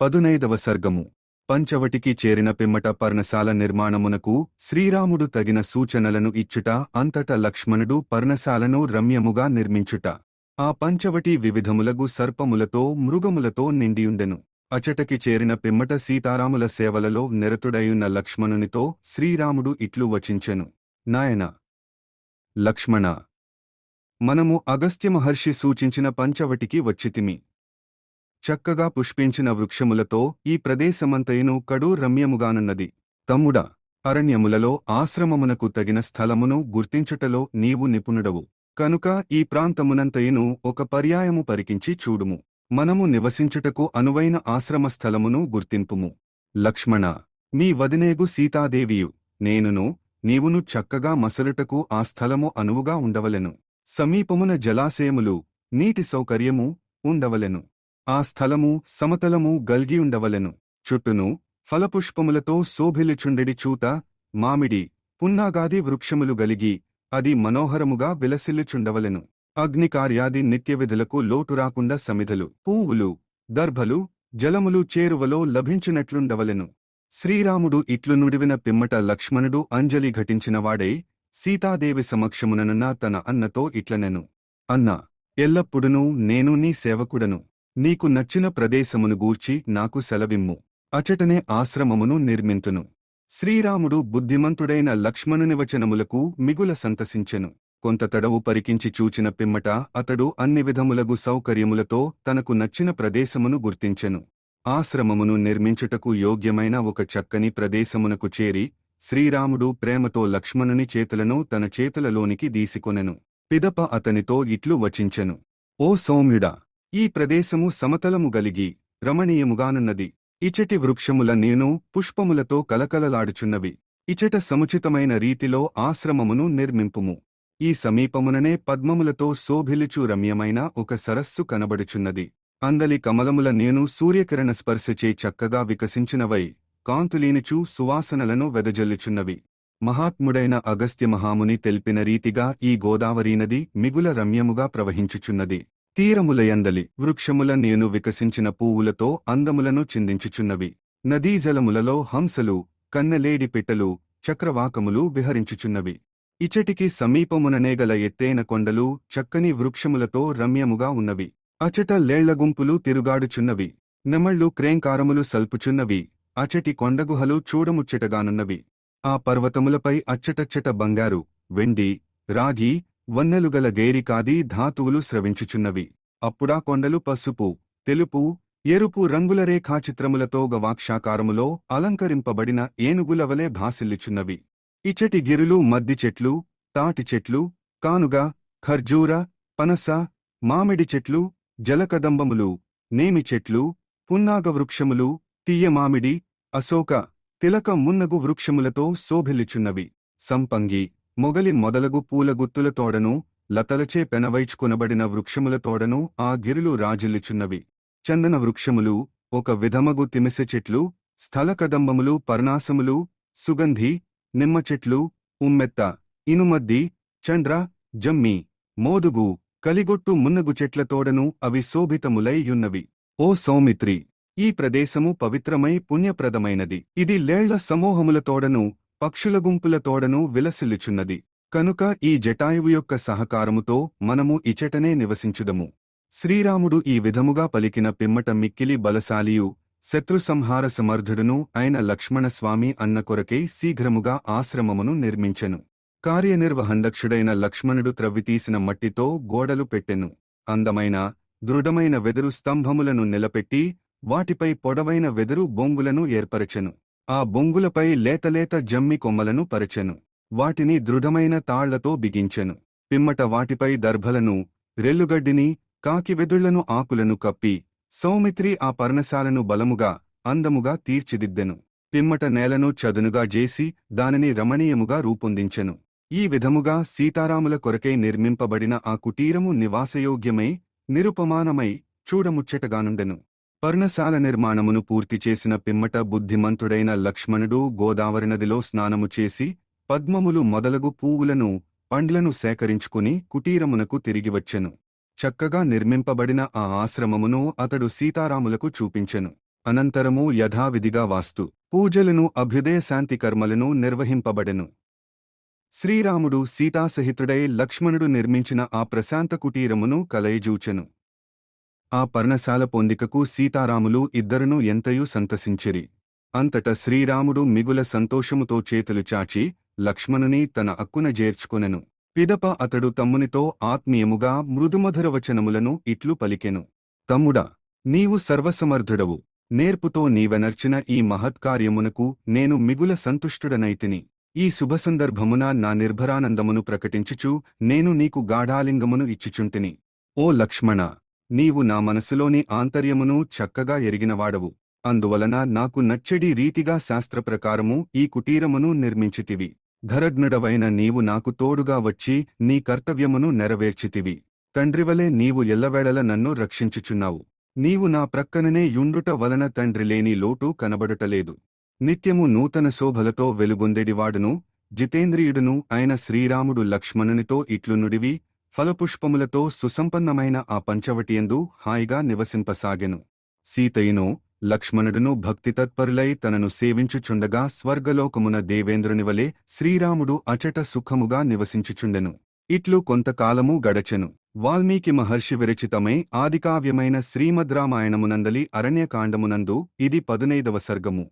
పదునైదవ సర్గము. పంచవటికి చేరిన పిమ్మట పర్ణశాల నిర్మాణమునకు శ్రీరాముడు తగిన సూచనలను ఇచ్చుట అంతట లక్ష్మణుడు పర్ణశాలను రమ్యముగా నిర్మించుట. ఆ పంచవటి వివిధములగు సర్పములతో మృగములతో నిండియుండెను. అచటకి చేరిన పిమ్మట సీతారాముల సేవలలో నిరతుడయున్న లక్ష్మణునితో శ్రీరాముడు ఇట్లు వచించెను. నాయన! లక్ష్మణ! మనము అగస్త్య మహర్షి సూచించిన పంచవటికి వచ్చితిమి. చక్కగా పుష్పించిన వృక్షములతో ఈ ప్రదేశమంతయును కడూ రమ్యముగానున్నది. తమ్ముడా అరణ్యములలో ఆశ్రమమునకు తగిన స్థలమును గుర్తించుటలో నీవు నిపుణుడవు. కనుక ఈ ప్రాంతమునంతయును ఒక పర్యాయము పరికించి చూడుము. మనము నివసించుటకు అనువైన ఆశ్రమ స్థలమును గుర్తింపుము. లక్ష్మణ మీ వదినేగు సీతాదేవియు నేనును నీవును చక్కగా మసలుటకు ఆ స్థలము అనువుగా ఉండవలెను. సమీపమున జలాశయములు నీటి సౌకర్యము ఉండవలెను. ఆ స్థలము సమతలము గల్గియుండవలెను చుట్టును ఫలపుష్పములతో శోభిలుచుండెడి చూత మామిడి పున్నాగాది వృక్షములు గలిగి అది మనోహరముగా విలసిల్లుచుండవలెను. అగ్నికార్యాది నిత్యవిధులకు లోటు రాకుండా సమిధలు పూవులు దర్భలు జలములు చేరువలో లభించినట్లుండవలెను. శ్రీరాముడు ఇట్లు నుడివిన పిమ్మట లక్ష్మణుడు అంజలి ఘటించినవాడై సీతాదేవి సమక్షముననున్న తన అన్నతో ఇట్లనెను. అన్నా ఎల్లప్పుడునూ నేను నీ సేవకుడను. నీకు నచ్చిన ప్రదేశమును గూర్చి నాకు సెలవిమ్ము. అచటనే ఆశ్రమమును నిర్మింతును. శ్రీరాముడు బుద్ధిమంతుడైన లక్ష్మణుని వచనములకు మిగుల సంతసించెను. కొంత తడవు పరికించి చూచిన పిమ్మట అతడు అన్ని విధములగు సౌకర్యములతో తనకు నచ్చిన ప్రదేశమును గుర్తించెను. ఆశ్రమమును నిర్మించుటకు యోగ్యమైన ఒక చక్కని ప్రదేశమునకు చేరి శ్రీరాముడు ప్రేమతో లక్ష్మణుని చేతులను తన చేతులలోనికి దీసికొనెను. పిదప అతనితో ఇట్లు వచించెను. ఓ సౌమ్యుడా! ఈ ప్రదేశము సమతలము గలిగి రమణీయముగానున్నది. ఇచటి వృక్షముల నేను పుష్పములతో కలకలలాడుచున్నవి. ఇచట సముచితమైన రీతిలో ఆశ్రమమును నిర్మింపుము. ఈ సమీపముననే పద్మములతో శోభిలుచు రమ్యమైన ఒక సరస్సు కనబడుచున్నది. అందలి కమలముల నేను సూర్యకిరణ స్పర్శచే చక్కగా వికసించినవై కాంతులీనిచూ సువాసనలను వెదజల్లుచున్నవి. మహాత్ముడైన అగస్త్య మహాముని తెలిపిన రీతిగా ఈ గోదావరీనది మిగుల రమ్యముగా ప్రవహించుచున్నది. తీరములయందలి వృక్షముల నేను వికసించిన పువ్వులతో అందములను చిందించుచున్నవి. నదీజలములలో హంసలు కన్నలేడి పిట్టలు చక్రవాకములు విహరించుచున్నవి. ఇచటికి సమీపముననేగల ఎత్తైన కొండలు చక్కని వృక్షములతో రమ్యముగా ఉన్నవి. అచట లేళ్ళగుంపులు తిరుగాడుచున్నవి. నెమళ్ళు క్రేంకారములు సల్పుచున్నవి. అచటి కొండగుహలు చూడముచ్చటగానున్నవి. ఆ పర్వతములపై అచ్చటచ్చట బంగారు వెండి రాగి వన్నెలుగల గేరికాది ధాతువులు స్రవించుచున్నవి. అప్పుడా కొండలు పసుపు తెలుపు ఎరుపు రంగుల రేఖాచిత్రములతో గవాక్షాకారములో అలంకరింపబడిన ఏనుగులవలే భాసిల్లుచున్నవి. ఇచటి గిరులు మద్ది చెట్లు తాటి చెట్లు కానుగ ఖర్జూర పనస మామిడి చెట్లు జలకదంబములు నేమి చెట్లు పున్నాగ వృక్షములు తీయమామిడి అశోక తిలక మున్నగు వృక్షములతో శోభిల్లుచున్నవి. సంపంగి మొగలి మొదలగు పూలగుత్తులతోడను లతలచే పెనవైచుకొనబడిన వృక్షములతోడను ఆ గిరులు రాజిల్లుచున్నవి చందన వృక్షములు ఒక విధమగు తిమిసె చెట్లు స్థలకదంబములు పర్ణాసములు సుగంధి నిమ్మ చెట్లు ఉమ్మెత్త ఇనుమద్ది చండ్ర జమ్మి మోదుగు కలిగొట్టు మున్నగు చెట్ల తోడను అవి శోభితములైయున్నవి. ఓ సౌమిత్రి! ఈ ప్రదేశము పవిత్రమై పుణ్యప్రదమైనది. ఇది లేళ్ళ సమూహములతోడను పక్షుల గుంపుల తోడను విలసిల్లుచున్నది. కనుక ఈ జటాయువు యొక్క సహకారముతో మనము ఇచటనే నివసించుదము. శ్రీరాముడు ఈ విధముగా పలికిన పిమ్మట మిక్కిలి బలశాలియు శత్రుసంహార సమర్థుడును అయిన లక్ష్మణస్వామి అన్న కొరకై శీఘ్రముగా ఆశ్రమమును నిర్మించెను. కార్యనిర్వహందక్షుడైన లక్ష్మణుడు త్రవ్వితీసిన మట్టితో గోడలు పెట్టెను. అందమైన దృఢమైన వెదురు స్తంభములను నిలపెట్టి వాటిపై పొడవైన వెదురు బొంగులను ఏర్పరచెను. ఆ బొంగులపై లేతలేత జమ్మి కొమ్మలను పరచెను. వాటిని దృఢమైన తాళ్ళతో బిగించెను. పిమ్మట వాటిపై దర్భలను రెల్లుగడ్డిని కాకివెదుళ్ళను ఆకులను కప్పి సౌమిత్రి ఆ పర్ణశాలను బలముగా అందముగా తీర్చిదిద్దెను. పిమ్మట నేలను చదునుగా జేసి దానిని రమణీయముగా రూపొందించెను. ఈ విధముగా సీతారాముల కొరకై నిర్మింపబడిన ఆ కుటీరము నివాసయోగ్యమై నిరుపమానమై చూడముచ్చటగానుండెను. పర్ణశాల నిర్మాణమును పూర్తి చేసిన పిమ్మట బుద్ధిమంతుడైన లక్ష్మణుడు గోదావరి నదిలో స్నానము చేసి పద్మములు మొదలగు పూవులను పండ్లను సేకరించుకుని కుటీరమునకు తిరిగివచ్చెను చక్కగా నిర్మింపబడిన ఆ ఆశ్రమమును అతడు సీతారాములకు చూపించెను. అనంతరము యథావిధిగా వాస్తు పూజలను అభ్యుదయ శాంతి కర్మలను నిర్వహింపబడెను. శ్రీరాముడు సీతాసహితుడై లక్ష్మణుడు నిర్మించిన ఆ ప్రశాంత కుటీరమును కలయజూచెను. ఆ పర్ణశాల పొందికకు సీతారాములు ఇద్దరును ఎంతయూ సంతసించిరి. అంతట శ్రీరాముడు మిగుల సంతోషముతో చేతులు చాచి లక్ష్మణుని తన అక్కున చేర్చుకొనెను పిదప అతడు తమ్మునితో ఆత్మీయముగా మృదుమధుర వచనములను ఇట్లు పలికెను. తమ్ముడా నీవు సర్వసమర్థుడవు. నేర్పుతో నీవెనర్చిన ఈ మహత్కార్యమునకు నేను మిగుల సంతుష్టుడనైతిని. ఈ శుభసందర్భమున నా నిర్భరానందమును ప్రకటించుచు నేను నీకు గాఢాలింగమును ఇచ్చిచుంటిని. ఓ లక్ష్మణ నీవు నా మనసులోని ఆంతర్యమును చక్కగా ఎరిగినవాడవు. అందువలన నాకు నచ్చడి రీతిగా శాస్త్రప్రకారము ఈ కుటీరమును నిర్మించితివి. ధరజ్ఞుడవైన నీవు నాకు తోడుగా వచ్చి నీ కర్తవ్యమును నెరవేర్చితివి. తండ్రివలే నీవు ఎల్లవేళల నన్ను రక్షించుచున్నావు. నీవు నా ప్రక్కననే యుండుట వలన తండ్రి లేని లోటు కనబడుటలేదు. నిత్యము నూతన శోభలతో వెలుగొందెడివాడును. జితేంద్రియుడును అయిన శ్రీరాముడు లక్ష్మణునితో ఇట్లు నుడివి ఫలపుష్పములతో సుసంపన్నమైన ఆ పంచవటియందు హాయిగా నివసింపసాగెను. సీతయును లక్ష్మణుడును భక్తితత్పరులై తనను సేవించుచుండగా స్వర్గలోకమున దేవేంద్రునివలే శ్రీరాముడు అచట సుఖముగా నివసించుచుండెను. ఇట్లు కొంతకాలము గడచెను. వాల్మీకి మహర్షి విరచితమై ఆదికావ్యమైన శ్రీమద్రామాయణమునందలి అరణ్యకాండమునందు ఇది పదునైదవ సర్గము.